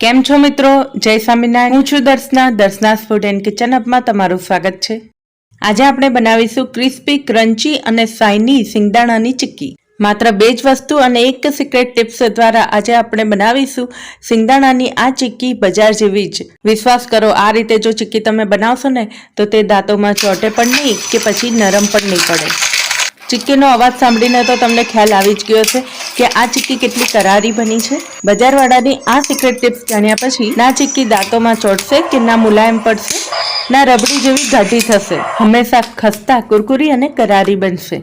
કેમ છો મિત્રો? જય સ્વામિનારાયણ. હું છું Darshana. Darshana's food and kitchen અપમાં તમારું સ્વાગત છે. આજે આપણે બનાવીશું ક્રિસ્પી, ક્રન્ચી અને શાઇની સિંગદાણાની ચીક્કી. માત્ર બે જ વસ્તુ અને એક સિક્રેટ ટિપ્સ દ્વારા આજે આપણે બનાવીશું સિંગદાણાની આ ચીક્કી બજાર જેવી જ. વિશ્વાસ કરો, આ રીતે જો ચીક્કી તમે બનાવશો ને, તો તે દાંતોમાં ચોટે પણ નહીં કે પછી નરમ પણ નહીં પડે. ચીક્કીનો અવાજ સાંભળીને તો તમને ખ્યાલ આવી જ ગયો છે કે આ ચીક્કી કેટલી કરારી બની છે. બજારવાળાની આ સિક્રેટ ટિપ્સ જાણ્યા પછી, ના ચીક્કી દાંતોમાં ચોટશે કે ના મુલાયમ પડશે? ના રબડી જેવી ઘાટી થશે? હંમેશા ખસ્તા, કુરકુરી અને કરારી બનશે.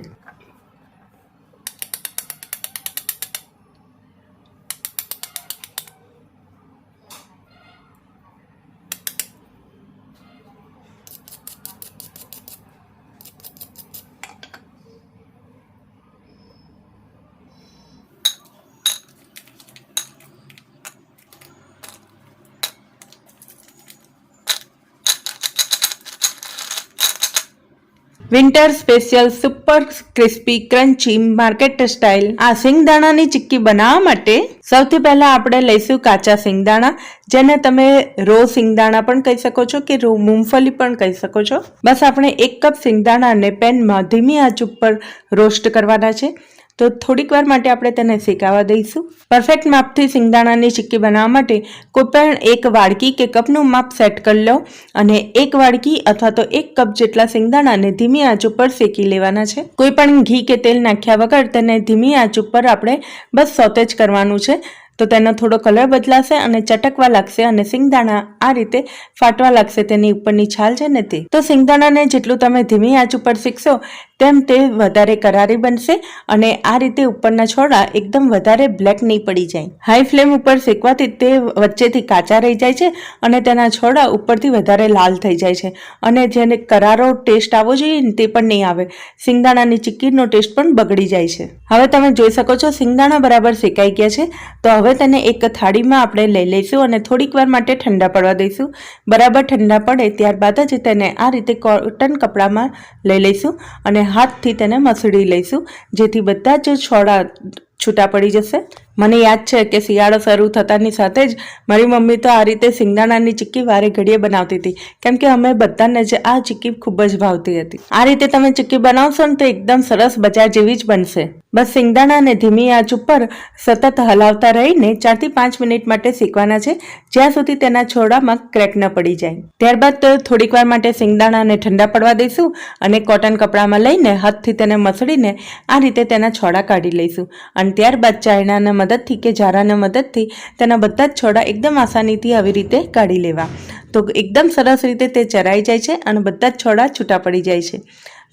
Winter special super crispy crunchy market style આ સિંગદાણાની ચીક્કી બનાવવા માટે સૌથી પહેલાં આપણે લઈશું કાચા સિંગદાણા, જેને તમે રો સિંગદાણા પણ કહી શકો છો કે રો મૂંગફલી પણ કહી શકો છો. બસ આપણે એક કપ સિંગદાણાને પેનમાં ધીમી આંચ ઉપર રોસ્ટ કરવાના છે. તો થોડીક વાર માટે આપણે તેને શેકાવા દઈશું. પરફેક્ટ માપથી સિંગદાણાની ચીક્કી બનાવવા માટે કોઈપણ એક વાડકી કે કપનું માપ સેટ કરી લો અને એક વાડકી અથવા તો એક કપ જેટલા સિંગદાણાને ધીમી આંચ ઉપર શેકી લેવાના છે. કોઈ પણ ઘી કે તેલ નાખ્યા વગર તેને ધીમી આંચ ઉપર આપણે બસ સોતેજ કરવાનું છે. તો તેનો થોડો કલર બદલાશે અને ચટકવા લાગશે અને સિંગદાણા આ રીતે ફાટવા લાગશે તેની ઉપરની છાલ છે ને તે. તો સિંગદાણાને જેટલું તમે ધીમી આંચ ઉપર શીખશો, તેમ તે વધારે કરારી બનશે અને આ રીતે ઉપરના છોડા એકદમ વધારે બ્લેક નહીં પડી જાય. હાઈ ફ્લેમ ઉપર શેકવાથી તે વચ્ચેથી કાચા રહી જાય છે અને તેના છોડા ઉપરથી વધારે લાલ થઈ જાય છે અને જેને કરારો ટેસ્ટ આવવો જોઈએ ને તે પણ નહીં આવે. સિંગદાણાની ચીક્કીનો ટેસ્ટ પણ બગડી જાય છે. હવે તમે જોઈ શકો છો સિંગદાણા બરાબર શેકાઈ ગયા છે. તો હવે તેને એક થાળીમાં આપણે લઈ લઈશું અને થોડીક વાર માટે ઠંડા પડવા દઈશું. બરાબર ઠંડા પડે ત્યારબાદ જ તેને આ રીતે કોટન કપડામાં લઈ લઈશું અને હાથથી તેને મસળી લઈશું, જેથી બધા જ છોડા છૂટા પડી જશે. મને યાદ છે કે શિયાળો શરૂ થતાની સાથે જ મારી મમ્મી તો આ રીતે સિંગદાણાની ચીક્કી વારે ઘડીએ બનાવતી હતી. કેમ કે અમે બધાને જ આ ચીક્કી ખૂબ જ ભાવતી હતી. આ રીતે તમે ચીક્કી બનાવશો ને તો એકદમ સરસ બજાર જેવી જ બનશે. બસ સિંગદાણાને ધીમી આંચ ઉપર સતત હલાવતા રહીને ચારથી પાંચ મિનિટ માટે શેકવાના છે, જ્યાં સુધી તેના છોડામાં ક્રેક ન પડી જાય. ત્યારબાદ થોડીક વાર માટે સિંગદાણાને ઠંડા પડવા દઈશું અને કોટન કપડામાં લઈને હાથથી તેને મસળીને આ રીતે તેના છોડા કાઢી લઈશું. અને ત્યારબાદ ચાયણાના મદદથી કે ઝારાના મદદથી તેના બધા જ છોડા એકદમ આસાનીથી આવી રીતે કાઢી લેવા. તો એકદમ સરસ રીતે તે ચરાઈ જાય છે અને બધા જ છોડા છૂટા પડી જાય છે.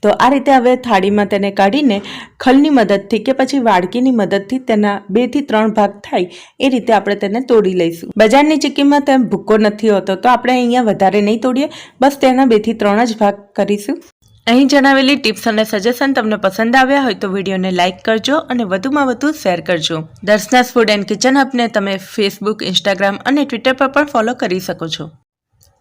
તો આ રીતે હવે થાળીમાં તેને કાઢીને ખલની મદદથી કે પછી વાડકીની મદદથી તેના બેથી ત્રણ ભાગ થાય એ રીતે આપણે તેને તોડી લઈશું. બજારની ચીક્કીમાં તેમ ભૂક્કો નથી હોતો, તો આપણે અહીંયા વધારે નહીં તોડીએ. બસ તેના બેથી ત્રણ જ ભાગ કરીશું. અહીં જણાવેલી ટિપ્સ અને સજેશન તમને પસંદ આવ્યા હોય તો વિડીયોને લાઇક કરજો અને વધુમાં વધુ શેર કરજો. દર્શનાસ ફૂડ એન્ડ કિચન હબને તમે ફેસબુક, ઇન્સ્ટાગ્રામ અને ટ્વિટર પર પણ ફોલો કરી શકો છો.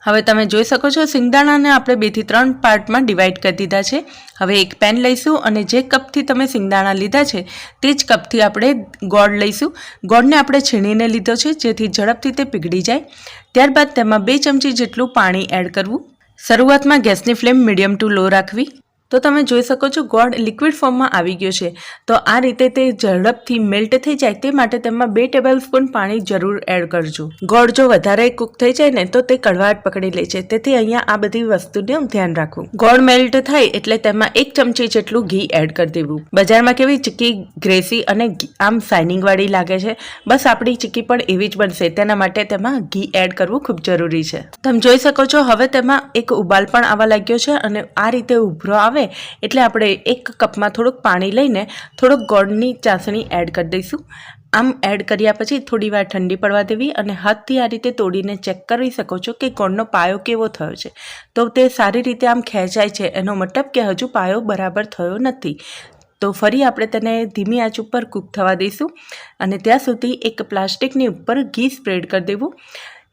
હવે તમે જોઈ શકો છો સિંગદાણાને આપણે બેથી ત્રણ પાર્ટમાં ડિવાઈડ કરી દીધા છે. હવે એક પેન લઈશું અને જે કપથી તમે સિંગદાણા લીધા છે, તે જ કપથી આપણે ગોળ લઈશું. ગોળને આપણે છીણીને લીધો છે જેથી ઝડપથી તે પીગળી જાય. ત્યારબાદ તેમાં બે ચમચી જેટલું પાણી એડ કરવું. શરૂઆતમાં ગેસની ફ્લેમ મીડિયમ ટુ લો રાખવી. તો તમે જોઈ શકો છો ગોળ લિક્વિડ ફોર્મમાં આવી ગયો છે. તો આ રીતે તે ઝડપથી મેલ્ટ થઈ જાય તે માટે તેમાં બે ટેબલ સ્પૂન પાણી જરૂર એડ કરજો. ગોળ જો વધારે કૂક થઈ જાય ને તો તે કડવાટ પકડી લે છે. તેથી અહીંયા આ બધી વસ્તુનું ધ્યાન રાખવું. ગોળ મેલ્ટ થાય એટલે તેમાં એક ચમચી જેટલું ઘી એડ કરી દેવું. બજારમાં કેવી ચીક્કી ગ્રેસી અને આમ શાઇનિંગવાળી લાગે છે. બસ આપણી ચીક્કી પણ એવી જ બનશે. તેના માટે તેમાં ઘી એડ કરવું ખૂબ જરૂરી છે. તમે જોઈ શકો છો, હવે તેમાં એક ઉબાલ પણ આવવા લાગ્યો છે અને આ રીતે ઉભરો આવે એટલે આપણે એક કપમાં થોડુંક પાણી લઈને થોડોક ગોળની ચાસણી એડ કરી દઈશું. આમ એડ કર્યા પછી થોડી વાર ઠંડી પડવા દેવી અને હાથથી આ રીતે તોડીને ચેક કરી શકો છો કે ગોળનો પાયો કેવો થયો છે. તો તે સારી રીતે આમ ખેંચાય છે, એનો મતલબ કે હજુ પાયો બરાબર થયો નથી. તો ફરી આપણે તેને ધીમી આંચ ઉપર કૂક થવા દઈશું અને ત્યાં સુધી એક પ્લાસ્ટિકની ઉપર ઘી સ્પ્રેડ કરી દેવું.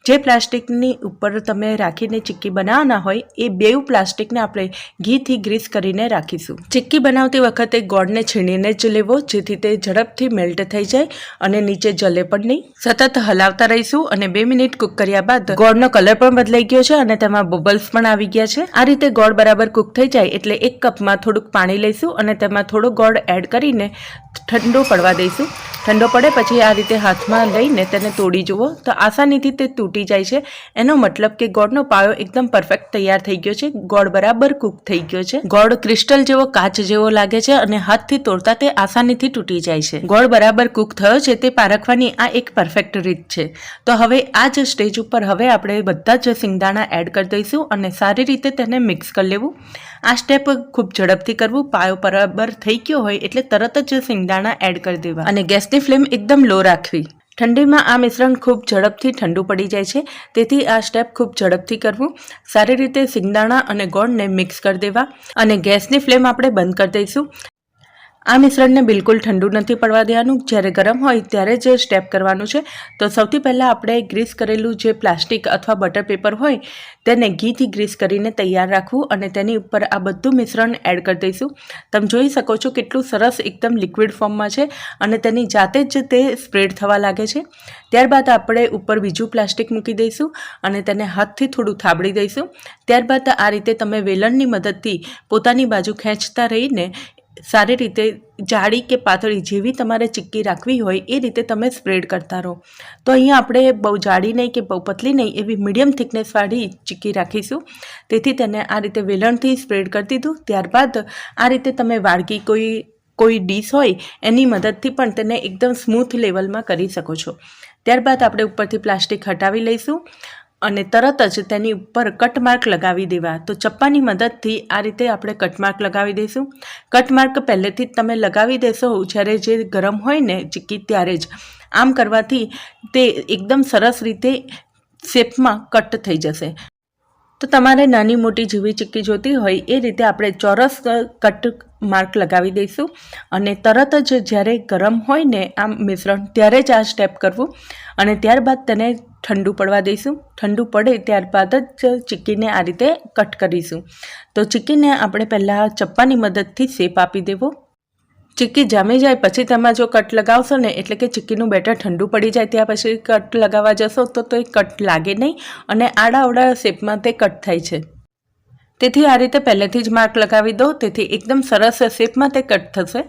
જે પ્લાસ્ટિકની ઉપર તમે રાખીને ચીક્કી બનાવવાના હોય, એ બેઉ પ્લાસ્ટિકને આપણે ઘીથી ગ્રીસ કરીને રાખીશું. ચીક્કી બનાવતી વખતે ગોળને છીણીને જ લેવો, જેથી તે ઝડપથી મેલ્ટ થઈ જાય અને નીચે જલે પણ નહીં. સતત હલાવતા રહીશું અને બે મિનિટ કૂક કર્યા બાદ ગોળનો કલર પણ બદલાઈ ગયો છે અને તેમાં બબલ્સ પણ આવી ગયા છે. આ રીતે ગોળ બરાબર કૂક થઈ જાય એટલે એક કપમાં થોડુંક પાણી લઈશું અને તેમાં થોડો ગોળ એડ કરીને ઠંડો પડવા દઈશું. ઠંડો પડે પછી આ રીતે હાથમાં લઈને તેને તોડી જુઓ. તો આસાનીથી તે તૂટી જાય છે. એનો મતલબ કે ગોળનો પાયો એકદમ પરફેક્ટ તૈયાર થઈ ગયો છે. ગોળ બરાબર કૂક થઈ ગયો છે. ગોળ ક્રિસ્ટલ જેવો કાચ જેવો લાગે છે અને હાથથી તોડતા તે આસાનીથી તૂટી જાય છે. ગોળ બરાબર કૂક થયો છે તે પારખવાની આ એક પરફેક્ટ રીત છે. તો હવે આ જ સ્ટેજ ઉપર હવે આપણે બધા જ સિંગદાણા એડ કરી દઈશું અને સારી રીતે તેને મિક્સ કરી લેવું. આ સ્ટેપ ખૂબ ઝડપથી કરવું. પાયો બરાબર થઈ ગયો હોય એટલે તરત જ સિંગદાણા એડ કરી દેવા. અને ગેસની ફ્લેમ એકદમ લો રાખવી. ઠંડીમાં આ મિશ્રણ ખૂબ ઝડપથી ઠંડુ પડી જાય છે, તેથી આ સ્ટેપ ખૂબ ઝડપથી કરવું. સારી રીતે સિંગદાણા અને ગોળને મિક્સ કરી દેવા. અને ગેસની ફ્લેમ આપણે બંધ કરી દઈશું. આ મિશ્રણને બિલકુલ ઠંડુ નથી પડવા દેવાનું. જ્યારે ગરમ હોય ત્યારે જ સ્ટેપ કરવાનું છે. તો સૌથી પહેલાં આપણે ગ્રીસ કરેલું જે પ્લાસ્ટિક અથવા બટર પેપર હોય, તેને ઘીથી ગ્રીસ કરીને તૈયાર રાખવું અને તેની ઉપર આ બધું મિશ્રણ એડ કરી દઈશું. તમે જોઈ શકો છો કેટલું સરસ એકદમ લિક્વિડ ફોર્મમાં છે અને તેની જાતે જ તે સ્પ્રેડ થવા લાગે છે. ત્યારબાદ આપણે ઉપર બીજું પ્લાસ્ટિક મૂકી દઈશું અને તેને હાથથી થોડું થાબડી દઈશું. ત્યારબાદ આ રીતે તમે વેલણની મદદથી પોતાની બાજુ ખેંચતા રહીને સારી રીતે જાડી કે પાતળી જેવી તમારે ચીક્કી રાખવી હોય એ રીતે તમે સ્પ્રેડ કરતા રહો. તો અહીંયા આપણે બહુ જાડી નહીં કે બહુ પતલી નહીં એવી મીડિયમ થિકનેસવાળી ચીક્કી રાખીશું. તેથી તેને આ રીતે વેલણથી સ્પ્રેડ કરી દીધું. ત્યારબાદ આ રીતે તમે વાળકી કોઈ કોઈ ડીશ હોય એની મદદથી પણ તેને એકદમ સ્મૂથ લેવલમાં કરી શકો છો. ત્યારબાદ આપણે ઉપરથી પ્લાસ્ટિક હટાવી લઈશું. અને તરત જ તેની ઉપર કટમાર્ક લગાવી દેવા. તો ચપ્પાની મદદથી આ રીતે આપણે કટમાર્ક લગાવી દઈશું. કટમાર્ક પહેલેથી જ તમે લગાવી દેશો. જ્યારે જે ગરમ હોય ને ચીક્કી ત્યારે જ. આમ કરવાથી તે એકદમ સરસ રીતે શેપમાં કટ થઈ જશે. તો તમારે નાની મોટી જેવી ચીક્કી જોતી હોય, એ રીતે આપણે ચોરસ કટ માર્ક લગાવી દઈશું. અને તરત જ જ્યારે ગરમ હોય ને આમ મિશ્રણ, ત્યારે જ આ સ્ટેપ કરવું. અને ત્યારબાદ તેને ઠંડુ પડવા દઈશું. ઠંડુ પડે ત્યારબાદ જ ચીકીને આ રીતે કટ કરીશું. તો ચીકીને આપણે પહેલાં ચપ્પાની મદદથી શેપ આપી દેવો. ચીક્કી જામી જાય પછી તેમાં જો કટ લગાવશો ને, એટલે કે ચીક્કીનું બેટર ઠંડુ પડી જાય ત્યાં પછી કટ લગાવવા જશો તો તો કટ લાગે નહીં. અને આડાઅવડા શેપમાં તે કટ થાય છે. તેથી આ રીતે પહેલેથી જ માર્ક લગાવી દો, તેથી એકદમ સરસ શેપમાં તે કટ થશે.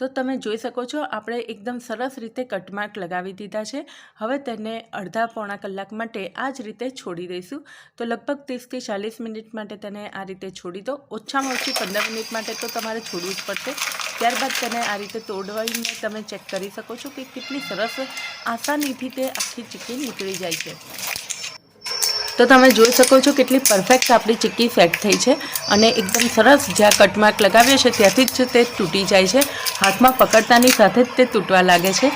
તો તમે જોઈ શકો છો, આપણે એકદમ સરસ રીતે કટ માર્ક લગાવી દીધા છે. હવે તેને અડધા પોણા કલાક માટે આ જ રીતે છોડી દઈશું. તો લગભગ ત્રીસથી ચાલીસ મિનિટ માટે તેને આ રીતે છોડી દો. ઓછામાં ઓછી પંદર મિનિટ માટે તો તમારે છોડવું જ પડશે. ત્યારબાદ તેને આ રીતે તોડવાઈને તમે ચેક કરી શકો છો કે કેટલી સરસ આસાનીથી તે આખી ચીકી નીકળી જાય છે. તો તમે જોઈ શકો છો કેટલી પરફેક્ટ આપણી ચીક્કી સેટ થઈ છે અને એકદમ સરસ જ્યાં કટમાર્ક લગાવ્યો છે ત્યાંથી જ તે તૂટી જાય છે. હાથમાં પકડતાની સાથે જ તે તૂટવા લાગે છે.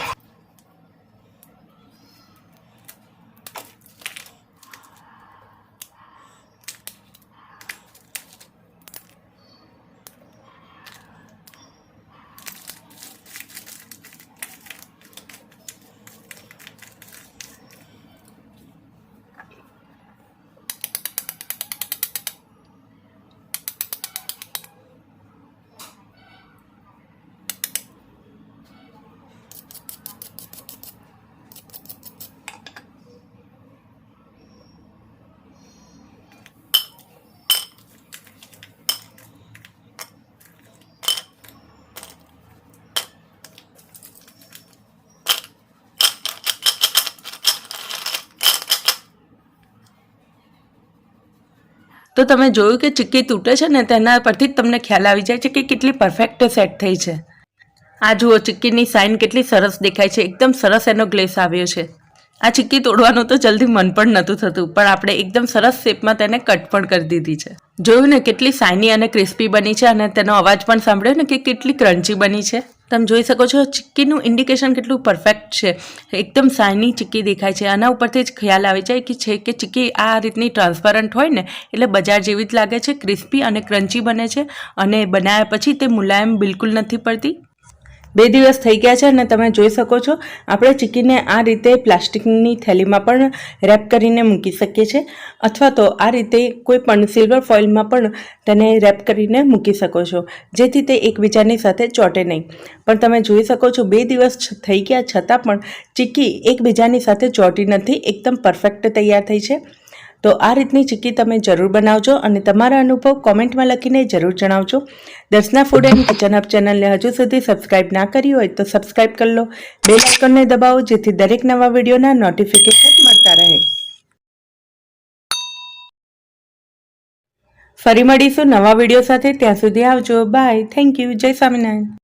તો તમે જોયું કે ચીક્કી તૂટે છે ને, તેના પરથી જ તમને ખ્યાલ આવી જાય છે કે કેટલી પરફેક્ટ સેટ થઈ છે. આ જુઓ, ચીક્કીની સાઇન કેટલી સરસ દેખાય છે. એકદમ સરસ એનો ગ્લેસ આવ્યો છે. આ ચીક્કી તોડવાનું તો જલ્દી મન પણ નહોતું થતું, પણ આપણે એકદમ સરસ શેપમાં તેને કટ પણ કરી દીધી છે. જોયું ને, કેટલી સાઇની અને ક્રિસ્પી બની છે અને તેનો અવાજ પણ સાંભળ્યો ને કે કેટલી ક્રન્ચી બની છે. તમે જોઈ શકો છો, ચીક્કીનું ઇન્ડિકેશન કેટલું પરફેક્ટ છે. એકદમ સાઇની ચીક્કી દેખાય છે. આના ઉપરથી જ ખ્યાલ આવી જાય કે છે કે ચીક્કી આ રીતની ટ્રાન્સપરન્ટ હોય ને, એટલે બજાર જેવી જ લાગે છે ક્રિસ્પી અને ક્રન્ચી બને છે અને બનાવ્યા પછી તે મુલાયમ બિલકુલ નથી પડતી. બે દિવસ થઈ ગયા છે અને તમે જોઈ શકો છો, આપણે ચીકીને આ રીતે પ્લાસ્ટિકની થેલીમાં પણ રેપ કરીને મૂકી શકીએ છીએ, અથવા તો આ રીતે કોઈ પણ સિલ્વર ફોઇલમાં પણ તેને રેપ કરીને મૂકી શકો છો, જેથી તે એકબીજાની સાથે ચોટે નહીં. પણ તમે જોઈ શકો છો, બે દિવસ થઈ ગયા છતાં પણ ચીકી એકબીજાની સાથે ચોટી નથી, એકદમ પરફેક્ટ તૈયાર થઈ છે. તો આ રીતની ચીક્કી તમે જરૂર બનાવજો અને તમારા અનુભવ કોમેન્ટમાં લખીને જરૂર જણાવજો. Darshana food and kitchen up ચેનલને હજુ સુધી સબસ્ક્રાઇબ ના કરી હોય તો સબસ્ક્રાઇબ કરી લો. બે આઇકનને દબાવો જેથી દરેક નવા વિડીયોના નોટિફિકેશન મળતા રહે. ફરી મળીશું નવા વીડિયો સાથે. ત્યાં સુધી આવજો. બાય. Thank you. જય સ્વામિનારાયણ.